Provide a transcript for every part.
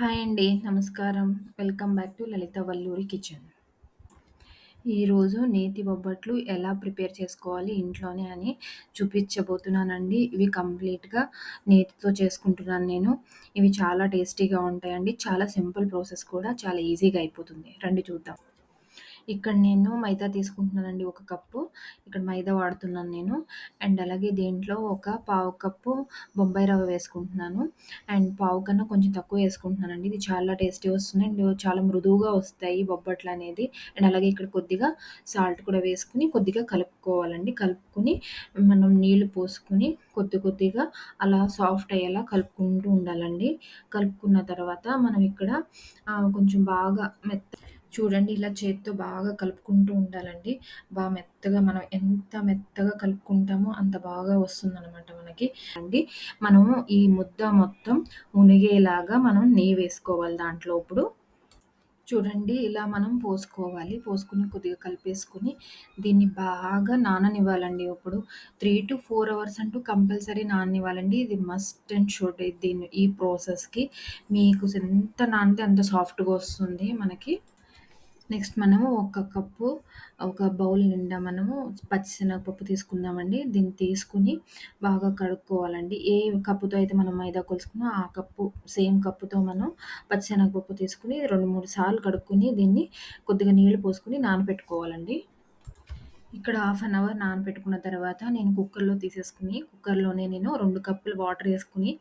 Hi అండి. నమస్కారం. Welcome back to Lalitha Valluri kitchen. ఈరోజు నేతి బొబ్బట్లు ఎలా ప్రిపేర్ చేసుకోవాలి ఇంట్లోనే అని చూపించబోతున్నానండి. ఇవి కంప్లీట్‌గా నేతితో చేసుకుంటున్నాను నేను. ఇవి చాలా టేస్టీగా ఉంటాయండి. చాలా సింపుల్ ప్రాసెస్ కూడా చాలా ఈజీగా అయిపోతుంది. రండి చూద్దాం. ఇక్కడ నేను మైదా తీసుకుంటున్నానండి ఒక కప్పు. ఇక్కడ మైదా వాడుతున్నాను నేను. అండ్ అలాగే దీంట్లో ఒక పావు కప్పు బొంబాయి రవ్వ వేసుకుంటున్నాను. అండ్ పావు కన్నా కొంచెం తక్కువ వేసుకుంటున్నానండి. ఇది చాలా టేస్టీ వస్తుంది. అండ్ చాలా మృదువుగా వస్తాయి బొబ్బట్లు అనేది. అండ్ అలాగే ఇక్కడ కొద్దిగా సాల్ట్ కూడా వేసుకొని కొద్దిగా కలుపుకోవాలండి. కలుపుకొని మనం నీళ్ళు పోసుకొని కొద్ది కొద్దిగా అలా సాఫ్ట్ అయ్యేలా కలుపుకుంటూ ఉండాలండి. కలుపుకున్న తర్వాత మనం ఇక్కడ ఆహ్, కొంచెం బాగా మెత్త చూడండి ఇలా చేత్తో బాగా కలుపుకుంటూ ఉండాలండి. బాగా మెత్తగా మనం ఎంత మెత్తగా కలుపుకుంటామో అంత బాగా వస్తుందన్నమాట మనకి. అండి మనము ఈ ముద్ద మొత్తం మునిగేలాగా మనం నెయ్యి వేసుకోవాలి దాంట్లో ఇప్పుడు. చూడండి ఇలా మనం పోసుకోవాలి. పోసుకొని కొద్దిగా కలిపేసుకొని దీన్ని బాగా నాననివ్వాలండి ఇప్పుడు. 3-4 అవర్స్ అంటూ కంపల్సరీ నాననివ్వాలండి. ఇది మస్ట్ అండ్ షుడ్ దీన్ని ఈ ప్రాసెస్‌కి. మీకు ఎంత నానితే అంత సాఫ్ట్‌గా వస్తుంది మనకి. నెక్స్ట్ మనము ఒక కప్పు ఒక బౌల్ నిండా మనము పచ్చిశనగపప్పు తీసుకుందామండి. దీన్ని తీసుకుని బాగా కడుక్కోవాలండి. ఏ కప్పుతో అయితే మనం మైదా కొలుసుకున్నా ఆ కప్పు సేమ్ కప్పుతో మనం పచ్చిశనగపప్పు తీసుకుని రెండు మూడు సార్లు కడుక్కొని దీన్ని కొద్దిగా నీళ్ళు పోసుకుని నానబెట్టుకోవాలండి. ఇక్కడ హాఫ్ అన్ అవర్ నానబెట్టుకున్న తర్వాత నేను కుక్కర్‌లో తీసేసుకుని కుక్కర్‌లోనే నేను రెండు కప్పులు వాటర్ వేసుకుని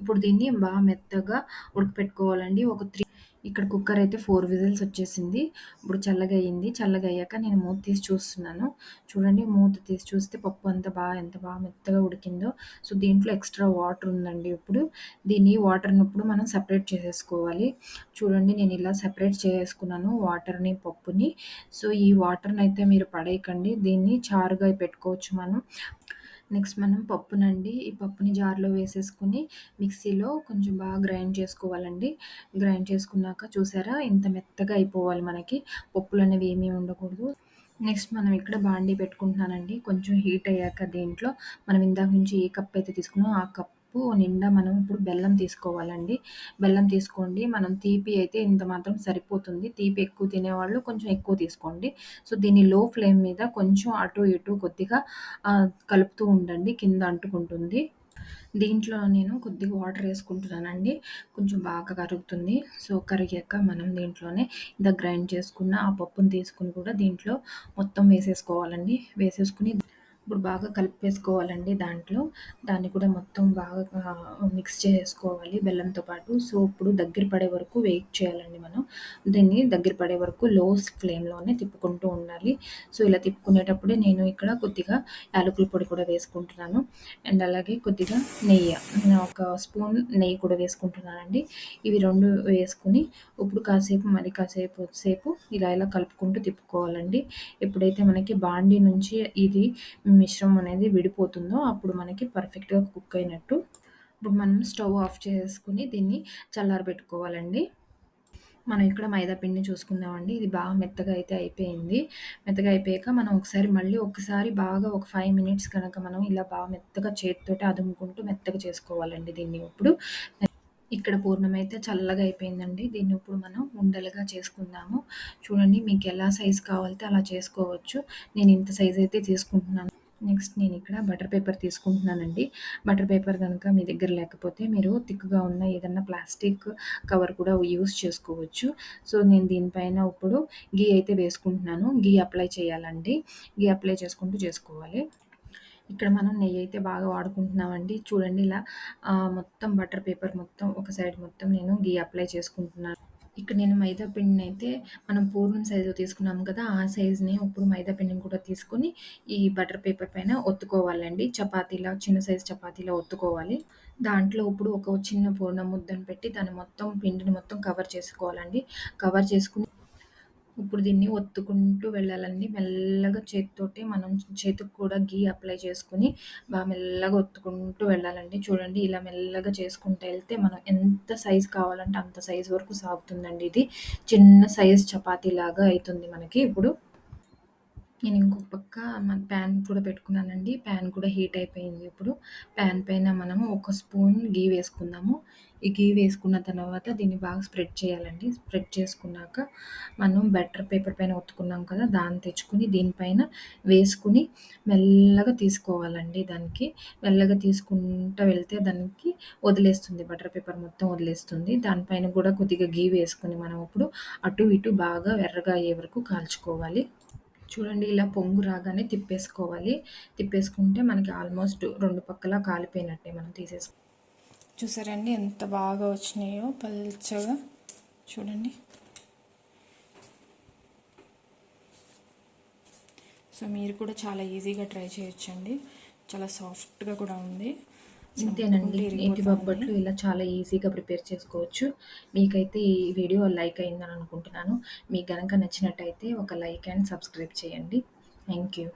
ఇప్పుడు దీన్ని బాగా మెత్తగా ఉడకపెట్టుకోవాలండి. ఒక త్రీ ఇక్కడ కుక్కర్ అయితే ఫోర్ విజిల్స్ వచ్చేసింది. ఇప్పుడు చల్లగా అయింది. చల్లగా అయ్యాక నేను మూత తీసి చూస్తున్నాను. చూడండి మూత తీసి చూస్తే పప్పు అంత బాగా ఎంత బాగా మెత్తగా ఉడికిందో. సో, దీంట్లో ఎక్స్‌ట్రా వాటర్ ఉందండి ఇప్పుడు. దీన్ని వాటర్‌ని ఇప్పుడు మనం సెపరేట్ చేసేసుకోవాలి. చూడండి నేను ఇలా సెపరేట్ చేసుకున్నాను వాటర్‌ని, పప్పుని. సో, ఈ వాటర్ని అయితే మీరు పడేయకండి. దీన్ని చారుగా పెట్టుకోవచ్చు మనం. నెక్స్ట్ మనం పప్పునండి ఈ పప్పుని జార్‌లో వేసేసుకొని మిక్సీలో కొంచెం బాగా గ్రైండ్ చేసుకోవాలండి. గ్రైండ్ చేసుకున్నాక చూసారా ఇంత మెత్తగా అయిపోవాలి మనకి. పప్పులు అనేవి ఏమీ ఉండకూడదు. నెక్స్ట్ మనం ఇక్కడ బాండీ పెట్టుకుంటున్నానండి. కొంచెం హీట్ అయ్యాక దీంట్లో మనం ఇందాక నుంచి ఏ కప్ అయితే తీసుకున్నామో ఆ కప్ కప్పు నిండా మనం ఇప్పుడు బెల్లం తీసుకోవాలండి. బెల్లం తీసుకోండి. మనం తీపి అయితే ఇంత మాత్రం సరిపోతుంది. తీపి ఎక్కువ తినేవాళ్ళు కొంచెం ఎక్కువ తీసుకోండి. సో, దీన్ని లో ఫ్లేమ్ మీద కొంచెం అటు ఇటు కొద్దిగా కలుపుతూ ఉండండి. కింద అంటుకుంటుంది. దీంట్లో నేను కొద్దిగా వాటర్ వేసుకుంటున్నానండి కొంచెం బాగా కరుగుతుంది. సో, కరిగాక మనం దీంట్లోనే ఇంత గ్రైండ్ చేసుకున్న ఆ పప్పుని తీసుకొని కూడా దీంట్లో మొత్తం వేసేసుకోవాలండి. వేసేసుకుని ఇప్పుడు బాగా కలిపేసుకోవాలండి దాంట్లో. దాన్ని కూడా మొత్తం బాగా మిక్స్ చేసుకోవాలి బెల్లంతో పాటు. సో, ఇప్పుడు దగ్గర పడే వరకు వెయిట్ చేయాలండి మనం. దీన్ని దగ్గర పడే వరకు లో ఫ్లేమ్‌లోనే తిప్పుకుంటూ ఉండాలి. సో, ఇలా తిప్పుకునేటప్పుడే నేను ఇక్కడ కొద్దిగా యాలకుల పొడి కూడా వేసుకుంటున్నాను. అండ్ అలాగే కొద్దిగా నెయ్యి. నేను ఒక స్పూన్ నెయ్యి కూడా వేసుకుంటున్నానండి. ఇవి రెండు వేసుకుని ఇప్పుడు కాసేపు మరి కాసేపు సేపు ఇలా ఇలా కలుపుకుంటూ తిప్పుకోవాలండి. ఎప్పుడైతే మనకి బాండీ నుంచి ఇది మిశ్రమం అనేది విడిపోతుందో అప్పుడు మనకి పర్ఫెక్ట్‌గా కుక్ అయినట్టు. ఇప్పుడు మనం స్టవ్ ఆఫ్ చేసుకుని దీన్ని చల్లారబెట్టుకోవాలండి. మనం ఇక్కడ మైదా పిండిని చూసుకుందామండి. ఇది బాగా మెత్తగా అయితే అయిపోయింది. మెత్తగా అయిపోయాక మనం ఒకసారి మళ్ళీ ఒకసారి బాగా ఒక ఫైవ్ మినిట్స్ కనుక మనం ఇలా బాగా మెత్తగా చేతితోటి అదుముకుంటూ మెత్తగా చేసుకోవాలండి దీన్ని ఇప్పుడు. ఇక్కడ పూర్ణం అయితే చల్లగా అయిపోయిందండి. దీన్ని ఇప్పుడు మనం ఉండలుగా చేసుకుందాము. చూడండి మీకు ఎలా సైజు కావాలితే అలా చేసుకోవచ్చు. నేను ఇంత సైజ్ అయితే తీసుకుంటున్నాను. నెక్స్ట్ నేను ఇక్కడ బటర్ పేపర్ తీసుకుంటున్నానండి. బటర్ పేపర్ కనుక మీ దగ్గర లేకపోతే మీరు థిక్‌గా ఉన్న ఏదన్నా ప్లాస్టిక్ కవర్ కూడా యూస్ చేసుకోవచ్చు. సో, నేను దీనిపైన ఇప్పుడు ఘీ అయితే వేసుకుంటున్నాను. ఘీ అప్లై చేయాలండి. ఘీ అప్లై చేసుకుంటూ చేసుకోవాలి. ఇక్కడ మనం నెయ్యి అయితే బాగా వాడుకుంటున్నామండి. చూడండి ఇలా మొత్తం బటర్ పేపర్ మొత్తం ఒక సైడ్ మొత్తం నేను ఘీ అప్లై చేసుకుంటున్నాను. ఇక్కడ నేను మైదా పిండినైతే మనం పూర్ణం సైజు తీసుకున్నాం కదా! ఆ సైజుని ఇప్పుడు మైదా పిండిని కూడా తీసుకొని ఈ బటర్ పేపర్ పైన ఒత్తుకోవాలండి. చపాతీలా చిన్న సైజు చపాతీలా ఒత్తుకోవాలి. దాంట్లో ఇప్పుడు ఒక చిన్న పూర్ణ ముద్దను పెట్టి దాన్ని మొత్తం పిండిని మొత్తం కవర్ చేసుకోవాలండి. కవర్ చేసుకుని ఇప్పుడు దీన్ని ఒత్తుకుంటూ వెళ్ళాలండి. మెల్లగా చేతితోటి మనం చేతికి కూడా గీ అప్లై చేసుకొని బాగా మెల్లగా ఒత్తుకుంటూ వెళ్ళాలండి. చూడండి ఇలా మెల్లగా చేసుకుంటూ వెళ్తే మనం ఎంత సైజ్ కావాలంటే అంత సైజ్ వరకు సాగుతుందండి ఇది. చిన్న సైజ్ చపాతీలాగా అవుతుంది మనకి ఇప్పుడు. నేను ఇంకొక పక్క మన ప్యాన్ కూడా పెట్టుకున్నానండి. ప్యాన్ కూడా హీట్ అయిపోయింది ఇప్పుడు. ప్యాన్ పైన మనము ఒక స్పూన్ ఘీ వేసుకుందాము. ఈ ఘీ వేసుకున్న తర్వాత దీన్ని బాగా స్ప్రెడ్ చేయాలండి. స్ప్రెడ్ చేసుకున్నాక మనం బెటర్ పేపర్ పైన ఒత్తుకున్నాం కదా! దాన్ని తెచ్చుకొని దీనిపైన వేసుకుని మెల్లగా తీసుకోవాలండి దానికి. మెల్లగా తీసుకుంటూ వెళ్తే దానికి వదిలేస్తుంది. బటర్ పేపర్ మొత్తం వదిలేస్తుంది. దానిపైన కూడా కొద్దిగా ఘీ వేసుకుని మనం ఇప్పుడు అటు ఇటు బాగా ఎర్రగా అయ్యే వరకు కాల్చుకోవాలి. చూడండి ఇలా పొంగు రాగానే తిప్పేసుకోవాలి. తిప్పేసుకుంటే మనకి ఆల్మోస్ట్ రెండు పక్కల కాలిపోయినట్టే మనం తీసేసుకో చూసారండి ఎంత బాగా వచ్చినాయో పల్చగా చూడండి. సో మీరు కూడా చాలా ఈజీగా ట్రై చేయొచ్చండి. చాలా సాఫ్ట్‌గా కూడా ఉంది. ఇంతేనండి. నేతి బొబ్బట్లు ఇలా చాలా ఈజీగా ప్రిపేర్ చేసుకోవచ్చు. మీకైతే ఈ వీడియో లైక్ అయిందని అనుకుంటున్నాను. మీకు గనక నచ్చినట్టయితే ఒక లైక్ అండ్ సబ్స్క్రైబ్ చేయండి. Thank you.